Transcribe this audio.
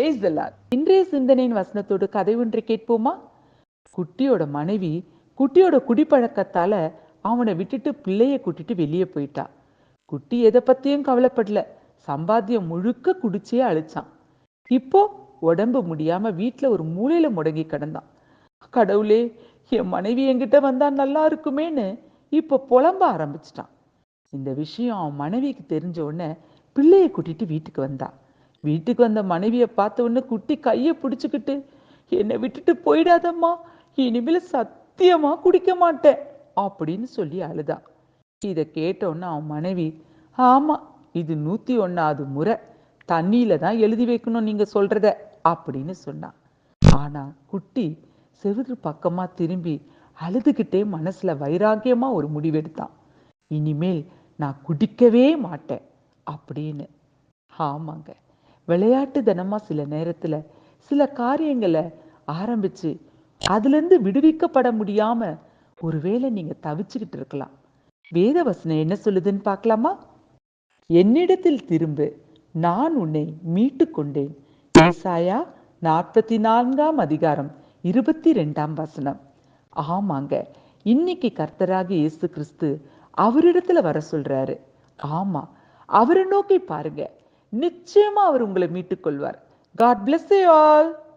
இன்றைய சிந்தனையின் வசனத்தோடு கதை ஒன்றை கேட்போமா? குட்டியோட மனைவி குட்டியோட குடிப்பழக்கத்தால அவனை விட்டுட்டு பிள்ளைய கூட்டிட்டு வெளியே போயிட்டா. குட்டி எதை பத்தியும் கவலைப்படல. சம்பாத்தியம் முழுக்க குடிச்சே அழிச்சான். இப்போ உடம்பு முடியாம வீட்டுல ஒரு மூலையில முடங்கி கிடந்தான். கடவுளே என் மனைவி என்கிட்ட வந்தா நல்லா இருக்குமேன்னு இப்போ புலம்ப ஆரம்பிச்சிட்டான். இந்த விஷயம் அவன் மனைவிக்கு தெரிஞ்ச உடனே பிள்ளைய கூட்டிட்டு வீட்டுக்கு வந்தான் வீட்டுக்கு வந்த மனைவியை பார்த்த உடனே குட்டி கையை பிடிச்சிக்கிட்டு என்னை விட்டுட்டு போயிடாதம்மா. இனிமேல் சத்தியமா குடிக்க மாட்டேன் அப்படின்னு சொல்லி அழுதா. இதை கேட்ட உடனே அவன் மனைவி ஆமா இது நூத்தி ஒன்னாவது முறை. தண்ணியில தான் எழுதி வைக்கணும் நீங்க சொல்றத அப்படின்னு சொன்னான் ஆனா குட்டி செவுரு பக்கமா திரும்பி அழுதுகிட்டே மனசுல வைராக்கியமா ஒரு முடிவெடுத்தான். இனிமேல் நான் குடிக்கவே மாட்டேன் அப்படின்னு. ஆமாங்க. விளையாட்டு தினமா சில நேரத்துல சில காரியங்களை ஆரம்பிச்சு அதுலேருந்து விடுவிக்கப்பட முடியாம ஒருவேளை நீங்க தவிச்சுக்கிட்டு இருக்கலாம். வேத வசனம் என்ன சொல்லுதுன்னு பார்க்கலாமா? என்னிடத்தில் திரும்பு நான் உன்னை மீட்டு கொண்டேன். ஏசாயா நாற்பத்தி நான்காம் அதிகாரம் இருபத்தி ரெண்டாம் வசனம். ஆமாங்க இன்னைக்கு கர்த்தராக இயேசு கிறிஸ்து அவரிடத்துல வர சொல்றாரு. ஆமா அவரை நோக்கி பாருங்க. நிச்சயமா அவர் உங்களை மீட்டுக் கொள்வார். God bless you all